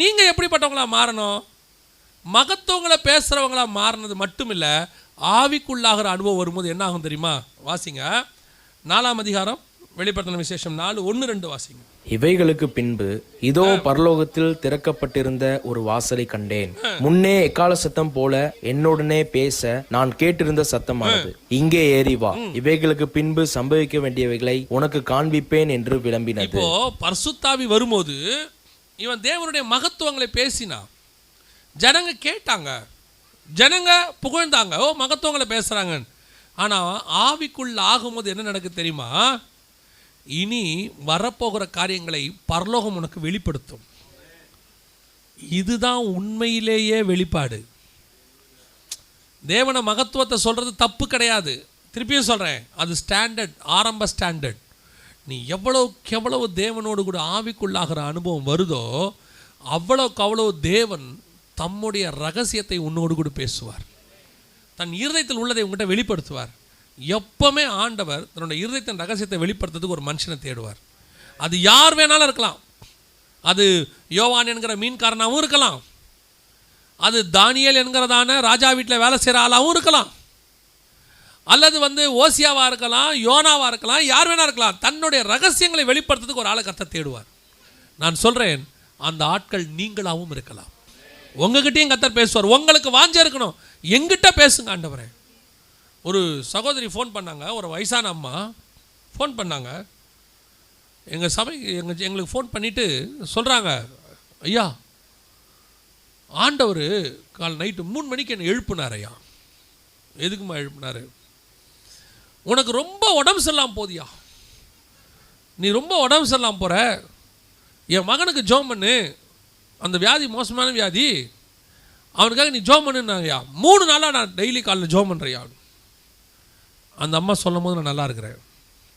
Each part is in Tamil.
நீங்கள் எப்படிப்பட்டவங்களா மாறணும்? மகத்துவங்களை பேசுகிறவங்களா மாறினது மட்டும் இல்லை ஆவிக்குள்ளாகிற அனுபவம் வரும்போது என்ன ஆகும் தெரியுமா? வாசிங்க. நாலாம் அதிகாரம் வெளிப்படுத்தின விசேஷம் நாலு ஒன்று ரெண்டு வாசிங்க. இவைகளுக்கு பின்பு இதோ பரலோகத்தில் திறக்கப்பட்டிருந்த ஒரு வாசலை கண்டேன். முன்னே எக்கால சத்தம் போல என்னுடனே பேச நான் கேட்டிருந்த சத்தமானது. இங்கே ஏறி வா. இவைகளுக்கு பின்பு சம்பவிக்க வேண்டியவைகளை உனக்கு காண்பிப்பேன் என்று விளம்பினது. இப்போ பரிசுத்தாவி வரும்போது இவன் தேவனுடைய மகத்துவங்களை பேசினான் ஜனங்க கேட்டாங்க. ஜனங்க புகழ்ந்தாங்க. ஓ மகத்துவங்களை பேசுகிறாங்க ஆனால் ஆவிக்குள்ள ஆகும்போது என்ன நடக்குது தெரியுமா? இனி வரப்போகிற காரியங்களை பரலோகம் உனக்கு வெளிப்படுத்தும். இதுதான் உண்மையிலேயே வெளிப்பாடு. தேவன மகத்துவத்தை சொல்கிறது தப்பு கிடையாது. திருப்பியும் சொல்கிறேன் அது ஸ்டாண்டர்ட் ஆரம்ப ஸ்டாண்டர்ட் நீ எவ்வளோ எவ்வளவு தேவனோடு கூட ஆவிக்குள்ளாகிற அனுபவம் வருதோ அவ்வளோக்கு அவ்வளோ தேவன் தம்முடைய ரகசியத்தை உன்னோடு கூட பேசுவார். தன் இருதயத்தில் உள்ளதை உங்கள்கிட்ட வெளிப்படுத்துவார். எப்பவுமே ஆண்டவர் தன்னுடைய இருதயத்தின் ரகசியத்தை வெளிப்படுத்துறதுக்கு ஒரு மனுஷனை தேடுவார். அது யார் வேணாலும் இருக்கலாம். அது யோவான் என்கிற மீன்காரனாகவும் இருக்கலாம். அது தானியல் என்கிறதான ராஜா வீட்டில் வேலை செய்கிற ஆளாகவும் இருக்கலாம். அல்லது வந்து ஓசியாவாக இருக்கலாம் யோனாவாக இருக்கலாம் யார் வேணா இருக்கலாம் தன்னுடைய ரகசியங்களை வெளிப்படுத்துறதுக்கு ஒரு ஆளை கத்த தேடுவார். நான் சொல்கிறேன் அந்த ஆட்கள் நீங்களாகவும் இருக்கலாம். உங்ககிட்டயும் கத்தர் பேசுவார். உங்களுக்கு வாஞ்ச இருக்கணும். எங்கிட்ட பேசுங்க ஆண்டவரே. ஒரு சகோதரி ஃபோன் பண்ணாங்க ஒரு வயசான அம்மா ஃபோன் பண்ணாங்க. எங்கள் சபை எங்கள் எங்களுக்கு ஃபோன் பண்ணிவிட்டு சொல்கிறாங்க ஐயா ஆண்டவர் கால் நைட்டு மூணு மணிக்கு என்னை எழுப்புனார் ஐயா. எதுக்குமா எழுப்புனார்? உனக்கு ரொம்ப உடம்பு சரியில்லாம போதியா நீ ரொம்ப உடம்பு சரியில்லாமல் போகிற என் மகனுக்கு ஜோம் பண்ணு. அந்த வியாதி மோசமான வியாதி. அவனுக்காக நீ ஜோம் பண்ணுன்னாங்கய்யா. மூணு நாளாக நான் டெய்லி காலைல ஜோம் பண்ணுறியா அந்த அம்மா சொல்லும் போது நான் நல்லா இருக்கிறேன்.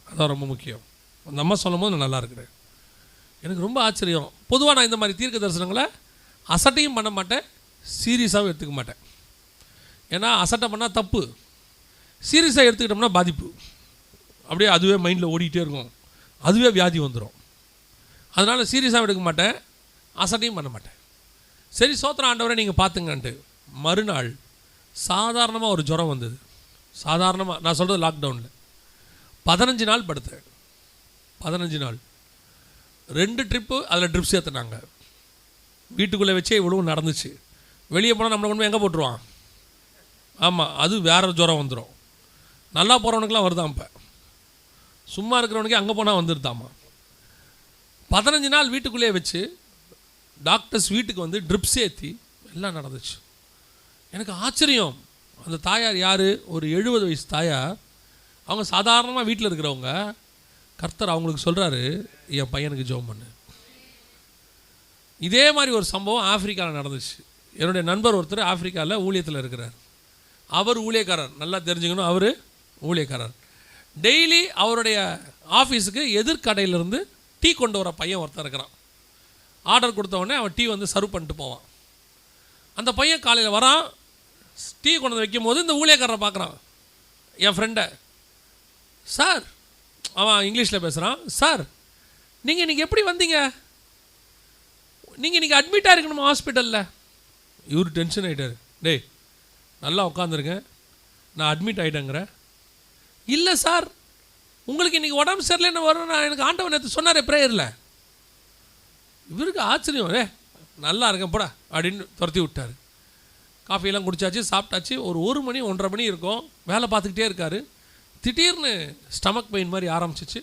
அதான் ரொம்ப முக்கியம். அந்த அம்மா சொல்லும் போது நான் நல்லா இருக்கிறேன். எனக்கு ரொம்ப ஆச்சரியம். பொதுவாக நான் இந்த மாதிரி தீர்க்க தரிசனங்களை அசட்டையும் பண்ண மாட்டேன் சீரியஸாகவும் எடுத்துக்க மாட்டேன். ஏன்னா அசட்டை பண்ணால் தப்பு. சீரியஸாக எடுத்துக்கிட்டோம்னா பாதிப்பு. அப்படியே அதுவே மைண்டில் ஓடிக்கிட்டே இருக்கும். அதுவே வியாதி வந்துடும் அதனால் சீரியஸாக எடுக்க மாட்டேன். அசட்டையும் பண்ண மாட்டேன். சரி சோத்திர ஆண்டவரை நீங்கள் பார்த்துங்கன்ட்டு மறுநாள் சாதாரணமாக ஒரு ஜுரம் வந்தது. சாதாரணமாக நான் சொல்கிறது லாக்டவுனில் பதினஞ்சு நாள் படுத்தேன். பதினஞ்சு நாள். ரெண்டு ட்ரிப்பு அதில் ட்ரிப்ஸ் ஏற்றுனாங்க வீட்டுக்குள்ளே வச்சே இவ்வளவு நடந்துச்சு. வெளியே போனால் நம்மளை கொண்டு போய் எங்கே போட்டுருவான்? ஆமாம் அது வேற ஜுரம் வந்துடும் நல்லா போகிறவனுக்குலாம் வருதாம் இப்போ. சும்மா இருக்கிறவனுக்கே அங்கே போனால் வந்துருதாம்மா பதினஞ்சு நாள் வீட்டுக்குள்ளேயே வச்சு டாக்டர்ஸ் வீட்டுக்கு வந்து ட்ரிப்ஸ் ஏற்றி எல்லாம் நடந்துச்சு. எனக்கு ஆச்சரியம். அந்த தாயார் யார்? ஒரு எழுபது வயசு தாயார். அவங்க சாதாரணமாக வீட்டில் இருக்கிறவங்க. கர்த்தர் அவங்களுக்கு சொல்கிறாரு என் பையனுக்கு ஜோம் பண்ணு. இதே மாதிரி ஒரு சம்பவம் ஆஃப்ரிக்காவில் நடந்துச்சு. என்னுடைய நண்பர் ஒருத்தர் ஆஃப்ரிக்காவில் ஊழியத்தில் இருக்கிறார். அவர் ஊழியக்காரர். நல்லா தெரிஞ்சுக்கணும் அவர் ஊழியக்காரர். டெய்லி அவருடைய ஆஃபீஸுக்கு எதிர்கடையிலிருந்து டீ கொண்டு வர பையன் ஒருத்தன் இருக்கிறான். ஆர்டர் கொடுத்தவொடனே அவன் டீ வந்து சர்வ் பண்ணிட்டு போவான். அந்த பையன் காலையில் வரான் டீ கொண்டு வந்து வைக்கும் போது இந்த ஊழியக்காரரை பார்க்குறான். என் ஃப்ரெண்டை சார் அவன் இங்கிலீஷில் பேசுகிறான் சார் நீங்கள் இன்றைக்கி எப்படி வந்தீங்க? நீங்கள் இன்றைக்கி அட்மிட்டாக இருக்கணுமா ஹாஸ்பிட்டலில்? இவர் டென்ஷன் ஆகிட்டார் டேய் நல்லா உட்காந்துருங்க நான் அட்மிட் ஆகிட்டேங்கிறேன் இல்லை சார். உங்களுக்கு இன்றைக்கி உடம்பு சரியில்லைன்னு வரும்? நான் எனக்கு ஆண்டவன் நேற்று சொன்னார் ப்ரேயரில் இவருக்கு ஆச்சரியம். ஏ நல்லா இருக்கேன் போடா அப்படின்னு துரத்தி விட்டார். காஃபியெல்லாம் குடித்தாச்சு சாப்பிட்டாச்சு. ஒரு ஒரு மணி ஒன்றரை மணி இருக்கும். வேலை பார்த்துக்கிட்டே இருக்கார். திடீர்னு ஸ்டமக் பெயின் மாதிரி ஆரம்பிச்சிச்சு.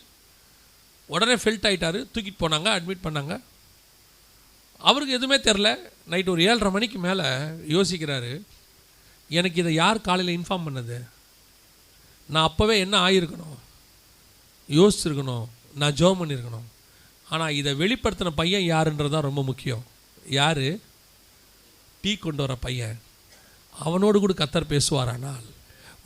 உடனே ஃபெல்ட் ஆகிட்டார் தூக்கிட்டு போனாங்க அட்மிட் பண்ணாங்க. அவருக்கு எதுவுமே தெரில நைட் ஒரு ஏழரை மணிக்கு மேலே யோசிக்கிறாரு. எனக்கு இதை யார் காலையில் இன்ஃபார்ம் பண்ணது? நான் அப்போவே என்ன ஆகியிருக்கணும் யோசிச்சிருக்கணும். நான் ஜோம் பண்ணியிருக்கணும் ஆனால் இதை வெளிப்படுத்தின பையன் யாருன்றது தான் ரொம்ப முக்கியம். யார்? டீ கொண்டு வர பையன். அவனோடு கூட கத்தர் பேசுவாரானால்.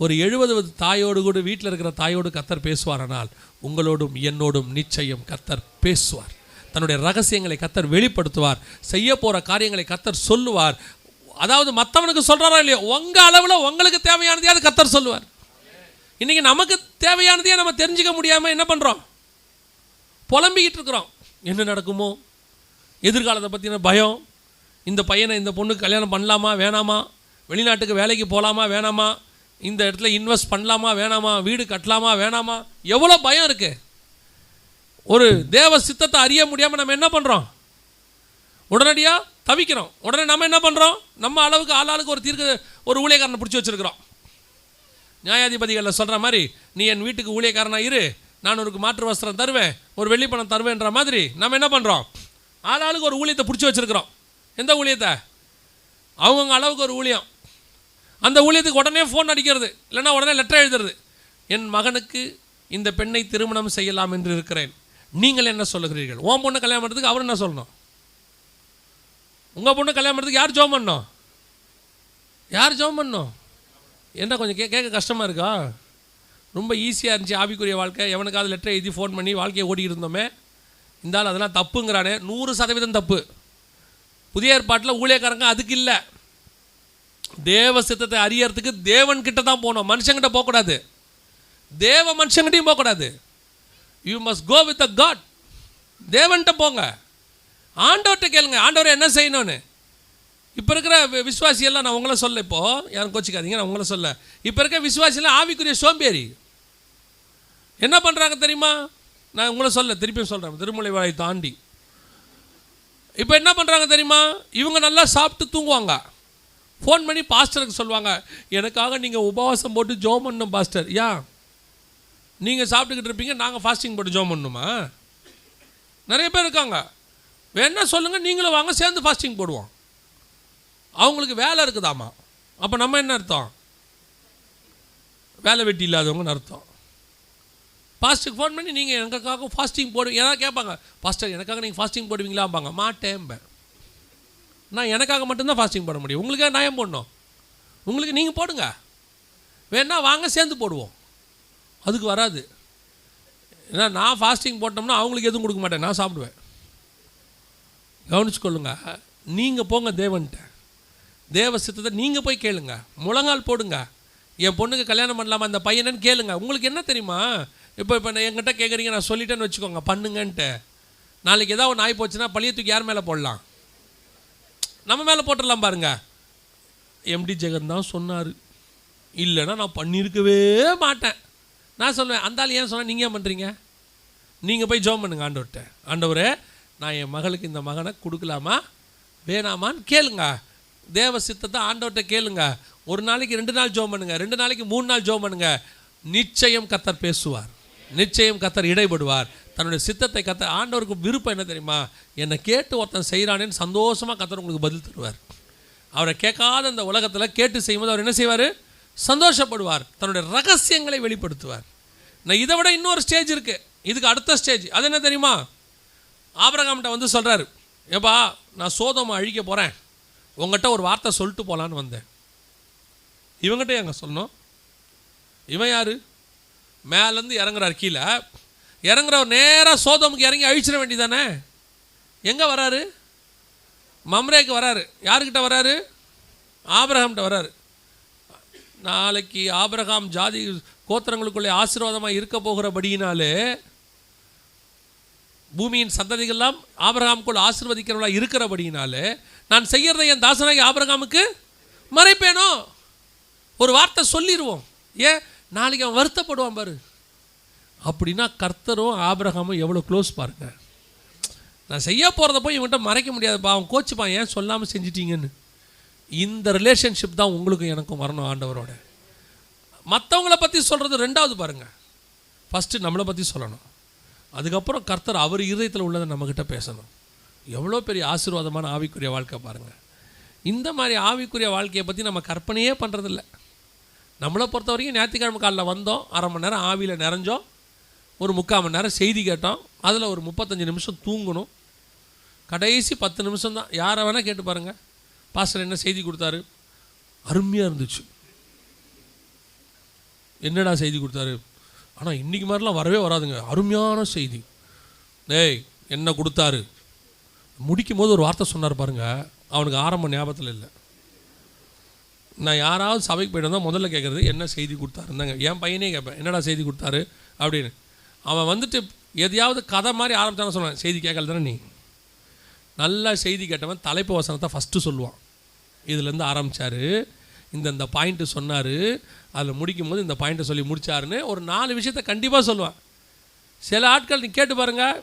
ஒரு எழுபது தாயோடு கூட வீட்டில் இருக்கிற தாயோடு கத்தர் பேசுவாரானால் உங்களோடும் என்னோடும் நிச்சயம் கத்தர் பேசுவார். தன்னுடைய ரகசியங்களை கத்தர் வெளிப்படுத்துவார். செய்ய போகிற காரியங்களை கத்தர் சொல்லுவார். அதாவது மற்றவனுக்கு சொல்கிறாரோ இல்லையோ? உங்கள் அளவில் உங்களுக்கு தேவையானதையாவது கத்தர் சொல்லுவார். இன்றைக்கி நமக்கு தேவையானதையே நம்ம தெரிஞ்சுக்க முடியாமல் என்ன பண்ணுறோம் புலம்பிக்கிட்டு இருக்கிறோம். என்ன நடக்குமோ? எதிர்காலத்தை பற்றின பயம். இந்த பையனை இந்த பொண்ணுக்கு கல்யாணம் பண்ணலாமா வேணாமா? வெளிநாட்டுக்கு வேலைக்கு போகலாமா வேணாமா? இந்த இடத்துல இன்வெஸ்ட் பண்ணலாமா வேணாமா? வீடு கட்டலாமா வேணாமா? எவ்வளோ பயம் இருக்குது ஒரு தேவ சித்தத்தை அறிய முடியாமல் நம்ம என்ன பண்ணுறோம் உடனடியாக தவிக்கிறோம். உடனே நம்ம என்ன பண்ணுறோம் நம்ம அளவுக்கு ஆளாளுக்கு ஒரு தீர்க்க ஒரு ஊழியக்காரனை பிடிச்சி வச்சுருக்கிறோம். நியாயாதிபதிகளில் சொல்கிற மாதிரி நீ என் வீட்டுக்கு ஊழியக்காரனாக இரு நான் உனக்கு மாற்று வஸ்திரம் தருவேன் ஒரு வெள்ளி பணம் தருவேன்ற மாதிரி நம்ம என்ன பண்ணுறோம் ஆளாளுக்கு ஒரு ஊழியத்தை பிடிச்சி வச்சிருக்கிறோம். எந்த ஊழியத்தை? அவங்கவுங்க அளவுக்கு ஒரு ஊழியம். அந்த ஊழியத்துக்கு உடனே ஃபோன் அடிக்கிறது இல்லைன்னா உடனே லெட்டர் எழுதுறது. என் மகனுக்கு இந்த பெண்ணை திருமணம் செய்யலாம் என்று இருக்கிறேன். நீங்கள் என்ன சொல்லுகிறீர்கள்? உன் பொண்ணு கல்யாணம் பண்ணுறதுக்கு அவர் என்ன சொல்லணும்? உங்கள் பொண்ணு கல்யாணம் பண்ணுறதுக்கு யார் ஜோம் பண்ணோம்? யார் ஜோம் பண்ணோம்? என்ன கொஞ்சம் கே கேட்க கஷ்டமாக இருக்கா? ரொம்ப ஈஸியாக இருந்துச்சு ஆவிக்குரிய வாழ்க்கை. எவனுக்காவது லெட்டர் எழுதி ஃபோன் பண்ணி வாழ்க்கையை ஓடி இருந்தோமே? இந்த ஆள் அதெல்லாம் தப்புங்கிறானே. நூறு சதவீதம் தப்பு. புதிய ஏற்பாட்டில் ஊழியக்காரங்க அதுக்கு இல்லை. தேவ சித்தத்தை அறியறதுக்கு தேவன் கிட்ட தான் போகணும். மனுஷங்கிட்ட போகக்கூடாது. தேவ மனுஷங்கிட்டையும் போகக்கூடாது. You must go with a god தேவன்கிட்ட போங்க. ஆண்டவர்கிட்ட கேளுங்க. ஆண்டவரை என்ன செய்யணும்னு? இப்போ இருக்கிற விசுவாசியெல்லாம் நான் உங்களை சொல்ல இப்போ யாரும் கோச்சிக்காதீங்க நான் உங்களை சொல்ல. இப்போ இருக்கிற விசுவாசியெல்லாம் ஆவிக்குரிய சோம்பேறி. என்ன பண்ணுறாங்க தெரியுமா? நான் உங்களை சொல்ல திருப்பியும் சொல்கிறேன் திருமலை வாயை தாண்டி. இப்போ என்ன பண்ணுறாங்க தெரியுமா? இவங்க நல்லா சாப்பிட்டு தூங்குவாங்க. ஃபோன் பண்ணி பாஸ்டருக்கு சொல்லுவாங்க எனக்காக நீங்கள் உபவாசம் போட்டு ஜோம் பண்ணணும் பாஸ்டர். ஏன் நீங்கள் சாப்பிட்டுக்கிட்டு இருப்பீங்க நாங்கள் ஃபாஸ்டிங் போட்டு ஜோம் பண்ணணுமா நிறைய பேர் இருக்காங்க. வேணா சொல்லுங்கள் நீங்களும் வாங்க சேர்ந்து ஃபாஸ்டிங் போடுவோம். அவங்களுக்கு வேலை இருக்குதாமா அப்போ நம்ம என்ன அர்த்தம்? வேலை வெட்டி இல்லாதவங்கன்னு அர்த்தம். பாஸ்டருக்கு ஃபோன் பண்ணி நீங்கள் எனக்காக ஃபாஸ்டிங் போடுவீங்க ஏதாவது கேட்பாங்க பாஸ்டர் எனக்காக நீங்கள் ஃபாஸ்டிங் போடுவீங்களாம்பாங்க. மாட்டேன்பேன். நான் எனக்காக மட்டும்தான் ஃபாஸ்டிங் போட முடியும். உங்களுக்கே நான் ஏன் போடணும். உங்களுக்கு நீங்கள் போடுங்க. வேணா வாங்க சேர்ந்து போடுவோம். அதுக்கு வராது. ஏன்னா நான் ஃபாஸ்டிங் போட்டோம்னா அவங்களுக்கு எதுவும் கொடுக்க மாட்டேன். நான் சாப்பிடுவேன். கவனிச்சுக்கொள்ளுங்க. நீங்கள் போங்க தேவன்கிட்ட தேவ சித்தத்தை நீங்கள் போய் கேளுங்க. முழங்கால் போடுங்க. என் பொண்ணுக்கு கல்யாணம் பண்ணலாமா? அந்த பையனன்னு கேளுங்க. உங்களுக்கு என்ன தெரியுமா? இப்போ இப்போ நான் என்கிட்ட கேட்குறீங்க நான் சொல்லிட்டேன்னு வச்சுக்கோங்க. பண்ணுங்கன்ட்டு. நாளைக்கு ஏதாவது ஒன்று ஆகி போச்சுன்னா பழைய தூக்கி யார் மேலே போடலாம்? நம்ம மேலே போட்டுடலாம் பாருங்க. எம்டி ஜெகன் தான் சொன்னார். இல்லைன்னா நான் பண்ணியிருக்கவே மாட்டேன். நான் சொல்லுவேன் அந்த ஆள் ஏன் சொன்னால் நீங்கள் ஏன் பண்ணுறீங்க நீங்கள் போய் ஜோம் பண்ணுங்க ஆண்டவர்கிட்ட. ஆண்டவரே நான் என் மகளுக்கு இந்த மகனை கொடுக்கலாமா? வேணாமான்னு கேளுங்க. தேவ சித்தத்தை ஆண்டவர்கிட்ட கேளுங்க. ஒரு நாளைக்கு ரெண்டு நாள் ஜோம் பண்ணுங்க. ரெண்டு நாளைக்கு மூணு நாள் ஜோம் பண்ணுங்க. நிச்சயம் கத்தர் பேசுவார். நிச்சயம் கத்தர் இடைபடுவார். தன்னுடைய சித்தத்தை கத்தர் ஆண்டவருக்கு விருப்பம் என்ன தெரியுமா? என்னை கேட்டு ஒருத்தன் செய்கிறானேன்னு சந்தோஷமாக கத்தர் உங்களுக்கு பதில் தருவார். அவரை கேட்காத இந்த உலகத்தில் கேட்டு செய்யும்போது அவர் என்ன செய்வார்? சந்தோஷப்படுவார். தன்னுடைய ரகசியங்களை வெளிப்படுத்துவார். நான் இதை விட இன்னொரு ஸ்டேஜ் இருக்குது இதுக்கு அடுத்த ஸ்டேஜ் அது என்ன தெரியுமா? ஆபரகாம்கிட்ட வந்து சொல்கிறாரு ஏப்பா நான் சோதமாக அழிக்க போகிறேன் உங்ககிட்ட ஒரு வார்த்தை சொல்லிட்டு போகலான்னு வந்தேன். இவங்ககிட்ட எங்க சொன்னோம்? இவன் யார்? மேலேருந்து இறங்குறார் கீழே. இறங்குறவர் நேராக சோதமுக்கு இறங்கி அழிச்சிட வேண்டியதானே? எங்கே வராரு? மம்ரேக்கு வராரு. யாருக்கிட்ட வராரு? ஆபிரகாம்கிட்ட வராரு. நாளைக்கு ஆபிரகாம் ஜாதி கோத்திரங்களுக்குள்ளே ஆசீர்வாதமாக இருக்க போகிறபடியினாலே பூமியின் சந்ததிகள்லாம் ஆபரகாமுக்குள் ஆசிர்வதிக்கிறவளா இருக்கிறபடினாலே நான் செய்கிறத என் தாசனாகி ஆபிரகாமுக்கு மறைப்பேனோ? ஒரு வார்த்தை சொல்லிடுவோம் ஏன் நாளைக்கு அவன் வருத்தப்படுவான் பாரு. அப்படின்னா கர்த்தரும் ஆபிரகாமும் எவ்வளோ க்ளோஸ் பாருங்க. நான் செய்ய போகிறத போய் இவன்கிட்ட மறைக்க முடியாதுப்பா. அவன் கோச்சுப்பான் ஏன் சொல்லாமல் செஞ்சிட்டீங்கன்னு. இந்த ரிலேஷன்ஷிப் தான் உங்களுக்கும் எனக்கும் வரணும் ஆண்டவரோட. மற்றவங்கள பற்றி சொல்கிறது ரெண்டாவது பாருங்கள் ஃபஸ்ட்டு நம்மளை பற்றி சொல்லணும். அதுக்கப்புறம் கர்த்தர் அவர் இருதயத்தில் உள்ளதை நம்மக்கிட்ட பேசணும். எவ்வளோ பெரிய ஆசீர்வாதமான ஆவிக்குரிய வாழ்க்கை பாருங்கள் இந்த மாதிரி ஆவிக்குரிய வாழ்க்கையை பற்றி நம்ம கற்பனையே பண்ணுறதில்ல நம்மளை பொறுத்த வரைக்கும் ஞாயிற்றுக்கிழமை காலைல வந்தோம் அரை மணி நேரம் ஆவியில் நிறைஞ்சோம் ஒரு முக்கால் மணி நேரம் செய்தி கேட்டோம் அதில் ஒரு முப்பத்தஞ்சு நிமிஷம் தூங்கணும். கடைசி பத்து நிமிஷம் தான். யாரை வேணால் கேட்டு பாருங்கள் பாஸ்டர் என்ன செய்தி கொடுத்தாரு? அருமையாக இருந்துச்சு. என்னடா செய்தி கொடுத்தாரு? ஆனால் இன்றைக்கி மாதிரிலாம் வரவே வராதுங்க. அருமையான செய்தி. டேய் என்ன கொடுத்தாரு? முடிக்கும் போது ஒரு வார்த்தை சொன்னார் பாருங்க. அவனுக்கு ஆரம்ப ஞாபகத்தில் இல்லை. நான் யாராவது சபைக்கு போயிட்டு வந்தால் முதல்ல கேட்குறது என்ன செய்தி கொடுத்தாருந்தாங்க என் பையனே கேட்பேன் என்னடா செய்தி கொடுத்தாரு? அப்படின்னு. அவன் வந்துட்டு எதையாவது கதை மாதிரி ஆரம்பித்தான சொல்லுவேன் செய்தி கேட்கல தானே நீ? நல்லா செய்தி கேட்டவன் தலைப்பு வசனத்தை ஃபஸ்ட்டு சொல்லுவான். இதுலேருந்து ஆரம்பித்தார் இந்தந்த பாயிண்ட்டு சொன்னார். அதில் முடிக்கும் போது இந்த பாயிண்ட்டை சொல்லி முடிச்சாருன்னு ஒரு நாலு விஷயத்த கண்டிப்பாக சொல்லுவேன். சில ஆட்கள் நீ கேட்டு பாருங்கள்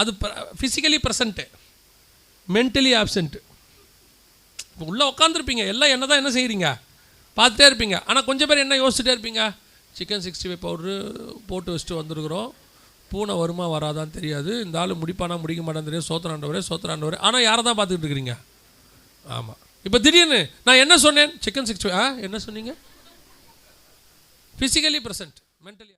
அது ஃபிசிக்கலி ப்ரெசண்ட்டு மென்டலி ஆப்சண்ட்டு உள்ளே உட்காந்துருப்பீங்க எல்லாம் என்ன தான் என்ன செய்கிறீங்க பார்த்துட்டே இருப்பீங்க. ஆனால் கொஞ்சம் பேர் என்ன யோசிச்சுட்டே இருப்பீங்க? சிக்கன் சிக்ஸ்டி ஃபைவ் பவுட்ரு போட்டு வச்சுட்டு வந்திருக்கிறோம். பூனை வருமா வராதான்னு தெரியாது. இந்த ஆள் முடிப்பானா முடிக்க மாட்டான்னு தெரியும் சோத்திராண்டவரே சோத்திராண்டவரே ஆனால் யாரை தான் பார்த்துக்கிட்டு இருக்கிறீங்க? ஆமாம் இப்போ திடீர்னு நான் என்ன சொன்னேன்? சிக்கன் சிக்ஸ்டி ஆ என்ன சொன்னீங்க? Physically present mentally